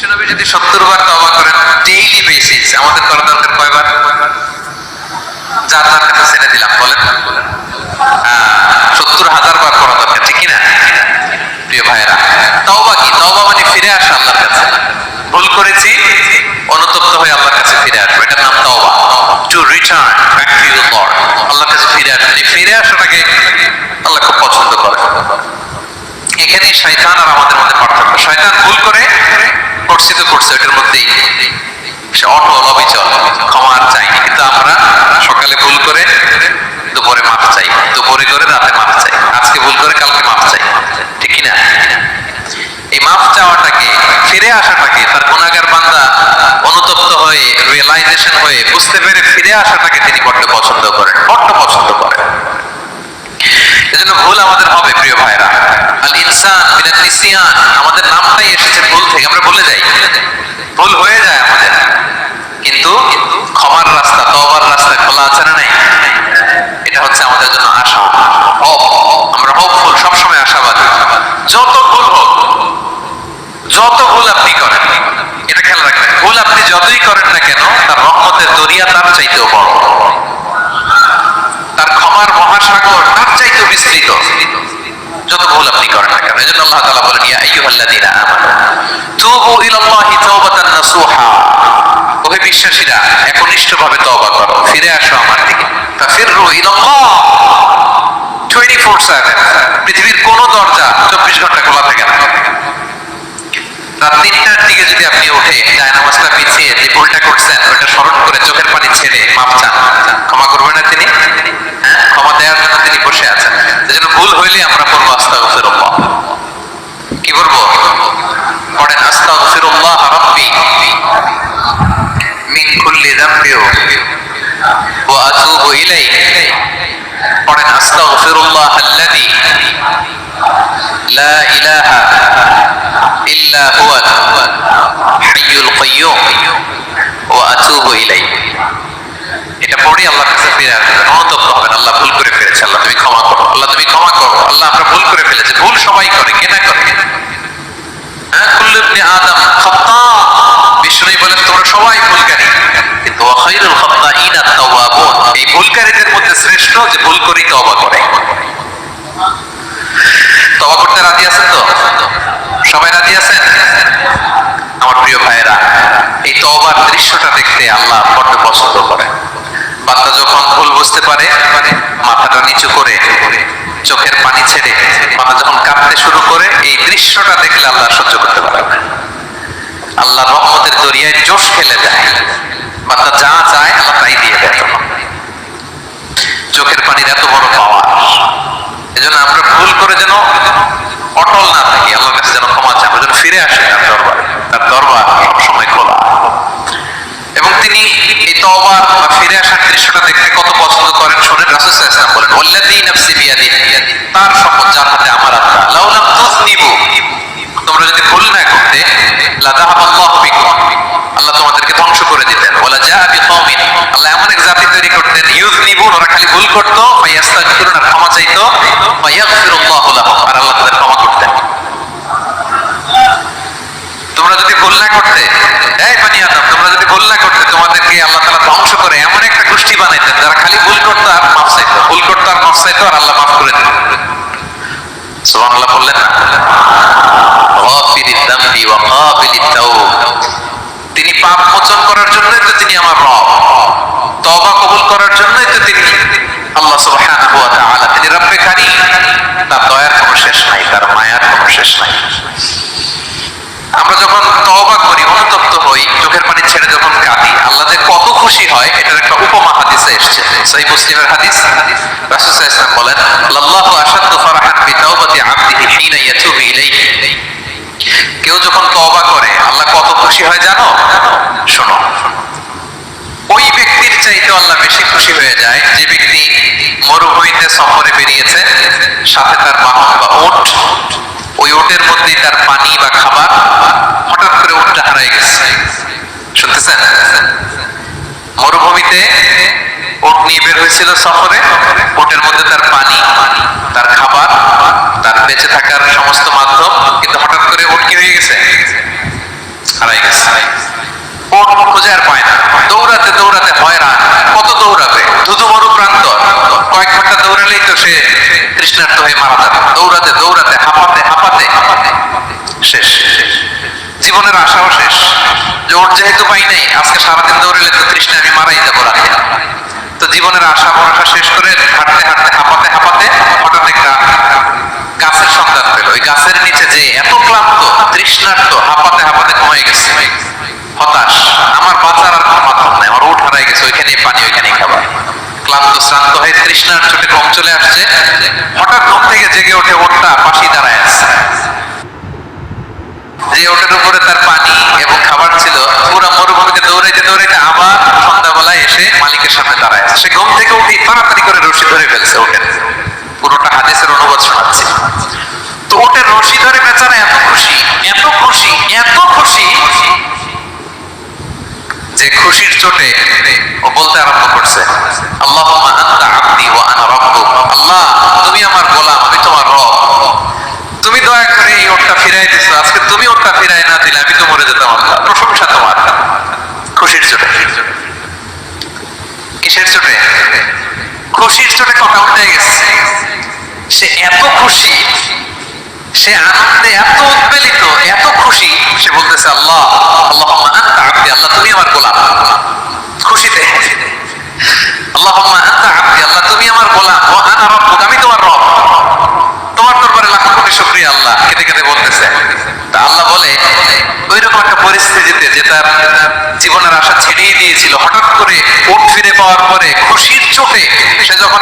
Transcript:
বিশ্বনবী যদি সত্তর বার তবা করেন ডেইলি বেসিস আমাদের করা কয়বার যার যার কাছে ছেড়ে দিলাম, বলেন। সত্তর হাজার বার করা ঠিক কিনা? প্রিয় ভাইয়েরা, তওবা কি? তওবা মানে ফিরে আসা আল্লাহর কাছে। ভুল করেছি, অনুতপ্ত হয়ে আল্লাহর কাছে ফিরে আসব। এটার নাম তওবা। To return back to your lord আল্লাহর কাছে ফিরে আসবে এই ফিরে আসাটাকে আল্লাহ খুব পছন্দ করে এখানেই শয়তান আর আমাদের মধ্যে পার্থক্য। শয়তান ভুল করে করছে করছে ওটার মধ্যেই। সে অটল অবিচল ক্ষমা আর চাইনি কিন্তু আমরা সকালে ভুল করে দুপুরে মাপ চাই। দুপুরে করে রাতে মাপ চাই। আজকে ভুল করে কালকে মাপ চাই। ঠিক না এই মাপ চাওয়াটাকে, ফিরে আসাটাকে, তার গুণাগার বান্দা অনুতপ্ত হয়ে রিয়েলাইজেশন হয়ে, বুঝতে পেরে ফিরে আসাটাকে তিনি বড্ড পছন্দ করেন। বড্ড পছন্দ করেন। এজন্য ভুল আমাদের হবে, প্রিয় ভাইরা। আল ইনসান মিনাল নিসিয়ান আমাদের নামটাই এসেছে ভুল থেকে আমরা ভুলে যাই ভুল হয়ে যায় আমাদের কিন্তু ক্ষমার রাস্তা তওবার রাস্তা খোলা আছে না নাই এটা হচ্ছে আমাদের জন্য আশা হোপ আমরা হোপফুল সবসময় আশাবাদী যত ভুল হোক যত ভুল আপনি করেন এটা খেয়াল রাখবেন ভুল আপনি যতই করেন না কেন তার রহমতের দরিয়া তার চাইতেও বড় তার ক্ষমার মহাসাগর তার চাইতেও বিস্তৃত যত ভুল আপনি করেন না কেন এজন্য আল্লাহ তাআলা বলেন ইয়া আইয়ুহাল্লাযীনা আমানু তুবু ইলাল্লাহি তাওবাতান নাসুহা ওহে বিশ্বাসীরা একনিষ্ঠভাবে তওবা করো। ফিরে আসো আমার দিকে। ফাফিররু ইলাল্লাহ 24/7 পৃথিবীর কোন দরজা 24 ঘণ্টা খোলা থাকে না। রাত তিনটার দিকে যদি আপনি উঠে পিছিয়ে যে ভুলটা করছেন, ওটা স্মরণ করে চোখের পানি ছেড়ে মাপ চান। ক্ষমা করবেন না তিনি? হ্যাঁ? ক্ষমা দেওয়ার জন্য তিনি বসে আছেন। ভুল হইলে আমরা পড়ব আস্তাগফিরুল্লাহ। কি করব পড়েন মিন কুল্লি যামবি ওয়া আতুবু ইলাইহি পড়েন আস্তাগফিরুল্লাহ আল্লাযী لا إله إلا هو الحي القيوم وأتوب إليه এটা পড়ে আল্লাহর কাছে ফিরে আসবেন অনুতপ্ত হবেন আল্লাহ ভুল করে ফেলেছে আল্লাহ তুমি ক্ষমা করো আল্লাহ তুমি ক্ষমা করো আল্লাহ আমরা ভুল করে ফেলেছি ভুল সবাই করে কে না করে হ্যাঁ কুল্লু ইবনে আদম ভুলকারীদের মধ্যে শ্রেষ্ঠ যে ভুল করেই তওবা করে। তবা করতে রাজি আছেন তো? সবাই রাজি আছেন? আমার প্রিয় ভাইয়েরা, এই তবার দৃশ্যটা দেখতে আল্লাহ বড্ড পছন্দ করে বান্দা যখন ভুল বুঝতে পারে, মাথাটা নিচু করে, চোখের পানি ছেড়ে বান্দা যখন কাঁদতে শুরু করে, এই দৃশ্যটা দেখলে আল্লাহ সহ্য করতে পারে আল্লাহ রহমতের দরিয়ায় জোশ খেলে যায় বান্দা যা চায়, আল্লাহ তাই দিয়ে দেয় তখন চোখের পানির এত বড় পাওয়ার এজন্য আমরা ভুল করে যেন অটল না থাকি আল্লাহর কাছে যেন ক্ষমা চাই আমরা যেন ফিরে আসি তার দরবারে তার দরবার সবসময় খোলা এবং তিনি এই তওবার বা ফিরে আসার দৃশ্যটা দেখতে কত পছন্দ করেন শোনেন, রাসূল সাল্লাল্লাহু বলেন, ওয়াল্লাযী নাফসি বিয়াদিহি তার শপথ যার হাতে আমার আত্মা লাউলাম তুযনিবু তোমরা যদি ভুল না করতে লা যাহাবাল্লাহু বিকুম। আল্লাহ তোমাদেরকে ধ্বংস করে দিতেন ওয়ালা জাআ বিকওমিন আল্লাহ এমন এক জাতি তৈরি করতেন, ইউযনিবুন ওরা খালি ভুল করতো ফায়াস্তাগফিরুন আর ক্ষমা চাইতো ফায়াগফিরুল্লাহু লাহুম, আর আল্লাহ তাদের ক্ষমা করতেন। তোমরা যদি ভুল না করতে এই বানি আদম তোমরা যদি ভুল না করতে তোমাদেরকে আল্লাহ তাআলা ধ্বংস করে এমন একটা গোষ্ঠী বানাইতেন যারা খালি ভুল করতো আর মাফ চাইতো। ভুল করতো আর মাফ চাইতো আর আল্লাহ মাফ করে তাওব। তিনি পাপ মোচন করার তো তিনি আমার রব। তওবা কবুল করার জন্যই তো তিনি আল্লাহ তিনি রব্বে তার দয়ার কোনো শেষ নাই, তার মায়ার কোনো শেষ নাই। আমরা যখন তওবা করি, অনুতপ্ত হই, চোখের পানি ছেড়ে যখন কাঁদি, আল্লাহ যে খুশি হয় এটার একটা উপমা হাদিসে এসেছে, সহি মুসলিমের হাদিস। সাল্লাল্লাহু বলেন ফারাহান বিতাওবাতি আবদিহি হিনা ইয়াতুবু ইলাইহি। কেউ যখন তওবা করে, আল্লাহ কত খুশি হয় জানো? শোনো, ওই ব্যক্তির চাইতে আল্লাহ বেশি খুশি হয়ে যায়, যে ব্যক্তি মরুভূমিতে সফরে বেরিয়েছে, সাথে তার ছিল সফরে, বোটের মধ্যে তার পানি, তার খাবার, তার বেঁচে থাকার সমস্ত মাধ্যম, কিন্তু হঠাৎ করে ওট কি হয়ে গেছে? হারাই গেছে। ওট খুঁজে আর পায় না। দৌড়াতে দৌড়াতে হয়রান কত দৌড়াবে? ধুধু মরু প্রান্ত কয়েক ঘণ্টা দৌড়ালেই তো সে কৃষ্ণার্থ হয়ে মারা যাবে। দৌড়াতে দৌড়াতে, হাঁপাতে হাঁপাতে। শেষ। জীবনের আশাও শেষ। যে ওর যেহেতু পাই নাই, আজকে সারাদিন দৌড়ালে তো জীবনের আশা ভরসা শেষ করে হাঁটতে হাঁটতে, হাঁপাতে হাঁপাতে হঠাৎ একটা গাছের সন্ধান পেল। ওই গাছের নিচে যে এত ক্লান্ত, তৃষ্ণার্ত, হাঁপাতে হাঁপাতে ঘুমাই গেছে। হতাশ, আমার বাঁচার আর কোনো মাধ্যম নাই। আমার উঠ হারাই গেছে, ওইখানেই পানি ওইখানে খাবার। ক্লান্ত, শ্রান্ত হয়ে তৃষ্ণার চোটে কম চলে আসছে। হঠাৎ ঘুম থেকে জেগে ওঠে ওঠটা পাশি দাঁড়ায় আছে। যে ওটার উপরে তার পানি এবং খাবার ছিল পুরো মরুভূমিতে দৌড়াইতে দৌড়াইতে আবার সন্ধ্যাবেলায় এসে মালিকের সামনে দাঁড়ায় আছে। সে ঘুম থেকে উঠে তাড়াতাড়ি করে রশি ধরে ফেলছে ওঠের পুরোটা হাদিসের অনুবাদ শোনাচ্ছে। তো ওটের রশি ধরে বেচারা এত খুশি এত খুশি এত খুশি যে খুশির চোটে ও বলতে আরম্ভ করছে আল্লাহ আনতা আবদি ওয়া আনা রাব্বুক আল্লাহ, তুমি আমার গোলাম, আমি তোমার রব। তুমি দয়া করে এই ওটটা ফিরাই দিছো। আজকে তুমি ওটটা ফিরাই না দিলে আমি তো মরে যেতাম আল্লাহ। প্রশংসা তোমার। খুশির চোটে। কিসের চোটে খুশির চোটে গেছে। সে এত খুশি, সে আনন্দে এত উদ্বেলিত, এত খুশি, সে বলতেছে, আল্লাহ আল্লাহ আবদি, আল্লাহ, তুমি আমার গোলাম। খুশিতে আল্লাহ আবদি, আল্লাহ, তুমি আমার গোলাম। আমি তোমার রব তোমার দরবারে লাখ কোটি শুকরিয়া আল্লাহ কেটে কেটে বলতেছে তা আল্লাহ বলে ওই রকম একটা পরিস্থিতিতে যে তার জীবনের আশা ছেড়েই দিয়েছিল হঠাৎ করে উঠ ফিরে পাওয়ার পরে খুশির চোটে সে যখন